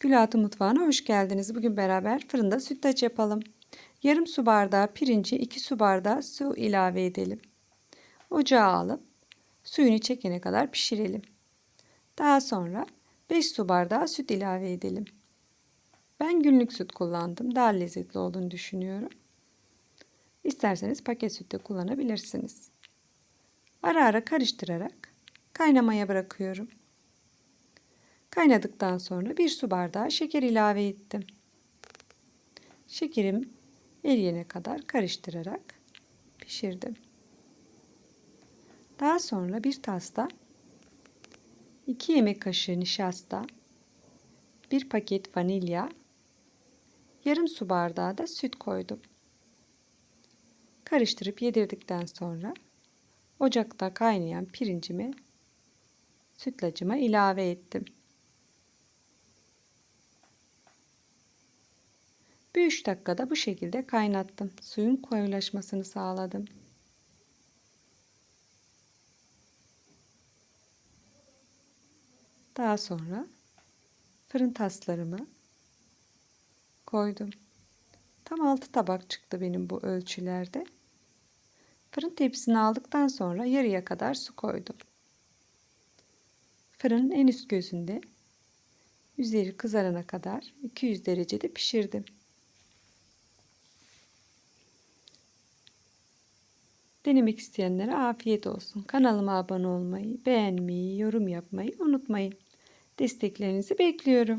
Gülhatı Mutfağı'na hoş geldiniz. Bugün beraber fırında sütlaç yapalım. Yarım su bardağı pirinci 2 su bardağı su ilave edelim. Ocağa alıp suyunu çekene kadar pişirelim. Daha sonra 5 su bardağı süt ilave edelim. Ben günlük süt kullandım. Daha lezzetli olduğunu düşünüyorum. İsterseniz paket süt de kullanabilirsiniz. Ara ara karıştırarak kaynamaya bırakıyorum. Kaynadıktan sonra bir su bardağı şeker ilave ettim. Şekerim eriyene kadar karıştırarak pişirdim. Daha sonra bir tasta 2 yemek kaşığı nişasta, bir paket vanilya, yarım su bardağı da süt koydum. Karıştırıp yedirdikten sonra ocakta kaynayan pirincimi sütlacıma ilave ettim. Bir 3 dakikada bu şekilde kaynattım. Suyun koyulaşmasını sağladım. Daha sonra fırın taslarımı koydum. Tam 6 tabak çıktı benim bu ölçülerde. Fırın tepsisini aldıktan sonra yarıya kadar su koydum. Fırının en üst gözünde üzeri kızarana kadar 200 derecede pişirdim. Denemek isteyenlere afiyet olsun. Kanalıma abone olmayı, beğenmeyi, yorum yapmayı unutmayın. Desteklerinizi bekliyorum.